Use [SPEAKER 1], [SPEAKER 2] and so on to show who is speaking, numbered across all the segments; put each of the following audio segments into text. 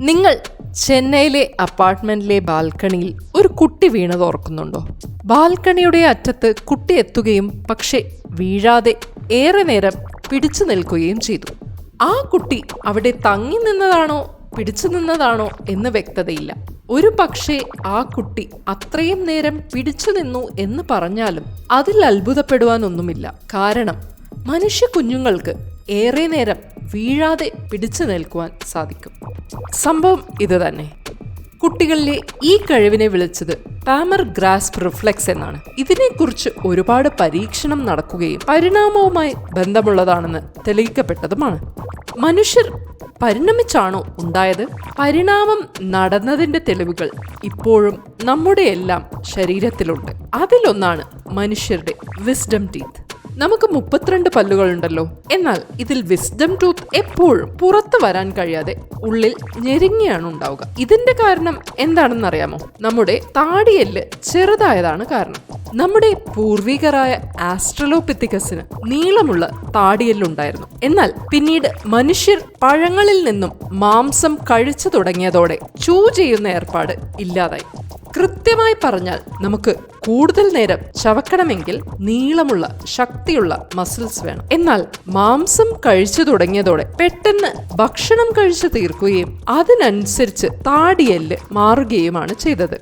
[SPEAKER 1] നിങ്ങൾ ചെന്നൈയിലെ അപ്പാർട്ട്മെന്റിലെ ബാൽക്കണിയിൽ ഒരു കുട്ടി വീണത് ഓർക്കുന്നുണ്ടോ? ബാൽക്കണിയുടെ അറ്റത്ത് കുട്ടി എത്തുകയും പക്ഷേ വീഴാതെ ഏറെ നേരം പിടിച്ചു നിൽക്കുകയും ചെയ്തു. ആ കുട്ടി അവിടെ തങ്ങി നിന്നതാണോ പിടിച്ചു നിന്നതാണോ എന്ന് വ്യക്തതയില്ല. ഒരു പക്ഷേ ആ കുട്ടി അത്രയും നേരം പിടിച്ചു നിന്നു എന്ന് പറഞ്ഞാലും അതിൽ അത്ഭുതപ്പെടുവാനൊന്നുമില്ല. കാരണം മനുഷ്യ കുഞ്ഞുങ്ങൾക്ക് ഏറെ നേരം വീഴാതെ പിടിച്ചു നിൽക്കുവാൻ സാധിക്കും. സംഭവം ഇത് തന്നെ. കുട്ടികളിലെ ഈ കഴിവിനെ വിളിച്ചത് പാമർ ഗ്രാസ്പ് റിഫ്ലെക്സ് എന്നാണ്. ഇതിനെക്കുറിച്ച് ഒരുപാട് പരീക്ഷണം നടക്കുകയും പരിണാമവുമായി ബന്ധമുള്ളതാണെന്ന് തെളിയിക്കപ്പെട്ടതുമാണ്. മനുഷ്യർ പരിണമിച്ചാണോ ഉണ്ടായത്? പരിണാമം നടന്നതിന്റെ തെളിവുകൾ ഇപ്പോഴും നമ്മുടെ എല്ലാം ശരീരത്തിലുണ്ട്. അതിലൊന്നാണ് മനുഷ്യരുടെ വിസ്ഡം ടീത്ത് നമുക്ക് മുപ്പത്തിരണ്ട് പല്ലുകളുണ്ടല്ലോ. എന്നാൽ ഇതിൽ വിസ്ഡം ടൂത്ത് എപ്പോഴും പുറത്തു വരാൻ കഴിയാതെ ഉള്ളിൽ ഞെരുങ്ങിയാണ് ഉണ്ടാവുക. ഇതിന്റെ കാരണം എന്താണെന്നറിയാമോ? നമ്മുടെ താടിയെല്ല് ചെറുതായതാണ് കാരണം. നമ്മുടെ പൂർവികരായ ആസ്ട്രലോപിത്തിക്കസിന് നീളമുള്ള താടിയെല്ലുണ്ടായിരുന്നു. എന്നാൽ പിന്നീട് മനുഷ്യർ പഴങ്ങളിൽ നിന്നും മാംസം കഴിച്ചു തുടങ്ങിയതോടെ ചൂ ചെയ്യുന്ന ഏർപ്പാട് ഇല്ലാതായി. കൃത്യമായി പറഞ്ഞാൽ നമുക്ക് കൂടുതൽ നേരം ചവക്കണമെങ്കിൽ നീളമുള്ള ശക്തിയുള്ള മസിൽസ് വേണം. എന്നാൽ മാംസം കഴിച്ചു തുടങ്ങിയതോടെ പെട്ടെന്ന് ഭക്ഷണം കഴിച്ചു തീർക്കുകയും അതിനനുസരിച്ച് താടിയെല്ല് മാറുകയുമാണ് ചെയ്തത്.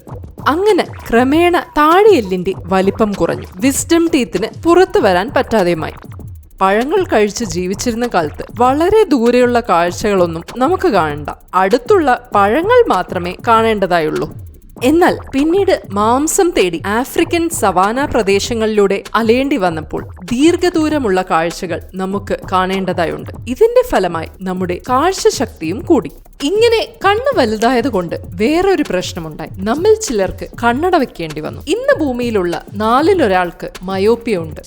[SPEAKER 1] അങ്ങനെ ക്രമേണ താടിയെല്ലിന്റെ വലിപ്പം കുറഞ്ഞു. വിസ്ഡം ടീത്തിന് പുറത്തു വരാൻ പറ്റാതെയുമായി. പഴങ്ങൾ കഴിച്ച് ജീവിച്ചിരുന്ന കാലത്ത് വളരെ ദൂരെയുള്ള കാഴ്ചകളൊന്നും നമുക്ക് കാണണ്ട. അടുത്തുള്ള പഴങ്ങൾ മാത്രമേ കാണേണ്ടതായുള്ളൂ. എന്നാൽ പിന്നീട് മാംസം തേടി ആഫ്രിക്കൻ സവാന പ്രദേശങ്ങളിലൂടെ അലയേണ്ടി വന്നപ്പോൾ ദീർഘദൂരമുള്ള കാഴ്ചകൾ നമുക്ക് കാണേണ്ടതായുണ്ട്. ഇതിന്റെ ഫലമായി നമ്മുടെ കാഴ്ചശക്തിയും കൂടി. ഇങ്ങനെ കണ്ണ് വലുതായതുകൊണ്ട് വേറൊരു പ്രശ്നമുണ്ടായി. നമ്മൾ ചിലർക്ക് കണ്ണട വെക്കേണ്ടി വന്നു. ഇന്ന് ഭൂമിയിലുള്ള നാലിലൊരാൾക്ക് മയോപ്പിയ ഉണ്ട്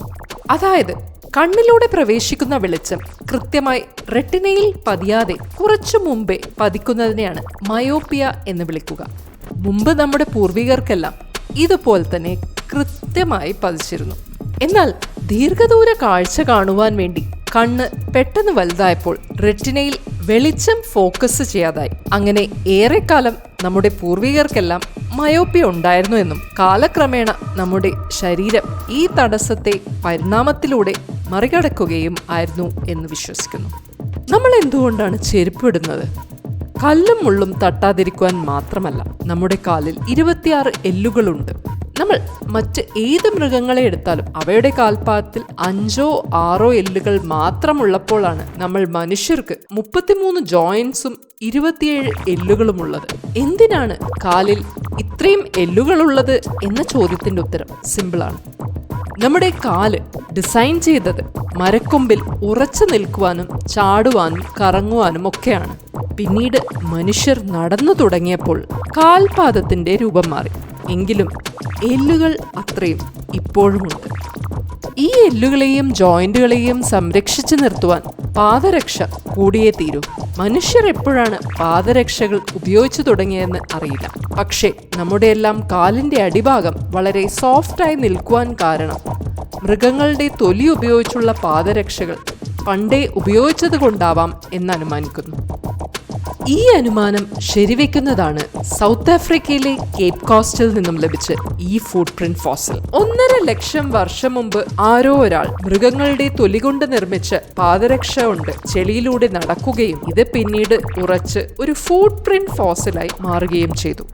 [SPEAKER 1] അതായത് കണ്ണിലൂടെ പ്രവേശിക്കുന്ന വെളിച്ചം കൃത്യമായി റെട്ടിനയിൽ പതിയാതെ കുറച്ചു മുമ്പേ പതിക്കുന്നതിനെയാണ് മയോപ്പിയ എന്ന് വിളിക്കുക. മുമ്പ് നമ്മുടെ പൂർവികർക്കെല്ലാം ഇതുപോലെ തന്നെ കൃത്യമായി പതിച്ചിരുന്നു. എന്നാൽ ദീർഘദൂര കാഴ്ച കാണുവാൻ വേണ്ടി കണ്ണ് പെട്ടെന്ന് വലുതായപ്പോൾ റെറ്റിനയിൽ വെളിച്ചം ഫോക്കസ് ചെയ്യാതായി. അങ്ങനെ ഏറെക്കാലം നമ്മുടെ പൂർവികർക്കെല്ലാം മയോപ്പി ഉണ്ടായിരുന്നു എന്നും കാലക്രമേണ നമ്മുടെ ശരീരം ഈ തടസ്സത്തെ പരിണാമത്തിലൂടെ മറികടക്കുകയും ആയിരുന്നു എന്ന് വിശ്വസിക്കുന്നു. നമ്മൾ എന്തുകൊണ്ടാണ് ചെരുപ്പിടുന്നത് കല്ലും മുള്ളും തട്ടാതിരിക്കുവാൻ മാത്രമല്ല നമ്മുടെ കാലിൽ ഇരുപത്തിയാറ് എല്ലുകളുണ്ട്. നമ്മൾ മറ്റ് ഏത് മൃഗങ്ങളെ എടുത്താലും അവയുടെ കാൽപാദത്തിൽ അഞ്ചോ ആറോ എല്ലുകൾ മാത്രമുള്ളപ്പോഴാണ് നമ്മൾ മനുഷ്യർക്ക് മുപ്പത്തിമൂന്ന് ജോയിൻസും ഇരുപത്തിയേഴ് എല്ലുകളുമുള്ളത്. എന്തിനാണ് കാലിൽ ഇത്രയും എല്ലുകളുള്ളത് എന്ന ചോദ്യത്തിന്റെ ഉത്തരം സിമ്പിളാണ്. നമ്മുടെ കാൽ ഡിസൈൻ ചെയ്തത് മരക്കൊമ്പിൽ ഉറച്ചു നിൽക്കുവാനും ചാടുവാനും കറങ്ങുവാനും ഒക്കെയാണ്. പിന്നീട് മനുഷ്യർ നടന്നു തുടങ്ങിയപ്പോൾ കാൽപാദത്തിന്റെ രൂപം മാറി. എങ്കിലും എല്ലുകൾ അത്രയും ഇപ്പോഴുമുണ്ട് ഈ എല്ലുകളെയും ജോയിന്റുകളെയും സംരക്ഷിച്ചു നിർത്തുവാൻ പാദരക്ഷ കൂടിയേ തീരൂ. മനുഷ്യർ എപ്പോഴാണ് പാദരക്ഷകൾ ഉപയോഗിച്ചു തുടങ്ങിയതെന്ന് അറിയില്ല. പക്ഷേ നമ്മുടെ എല്ലാം കാലിന്റെ അടിഭാഗം വളരെ സോഫ്റ്റായി നിൽക്കുവാൻ കാരണം മൃഗങ്ങളുടെ തൊലി ഉപയോഗിച്ചുള്ള പാദരക്ഷകൾ പണ്ടേ ഉപയോഗിച്ചത് കൊണ്ടാവാം എന്ന് അനുമാനിക്കുന്നു. ഈ അനുമാനം ശരിവെക്കുന്നതാണ് സൗത്ത് ആഫ്രിക്കയിലെ കേപ് കോസ്റ്റിൽ നിന്നും ലഭിച്ച ഈ ഫുട് പ്രിന്റ് ഫോസിൽ ഒന്നര ലക്ഷം വർഷം മുമ്പ് ആരോ ഒരാൾ മൃഗങ്ങളുടെ തൊലി കൊണ്ട് നിർമ്മിച്ച പാദരക്ഷ കൊണ്ട് ചെളിയിലൂടെ നടക്കുകയും ഇത് പിന്നീട് ഉറച്ച് ഒരു ഫുട് പ്രിന്റ് ഫോസിലായി മാറുകയും ചെയ്തു.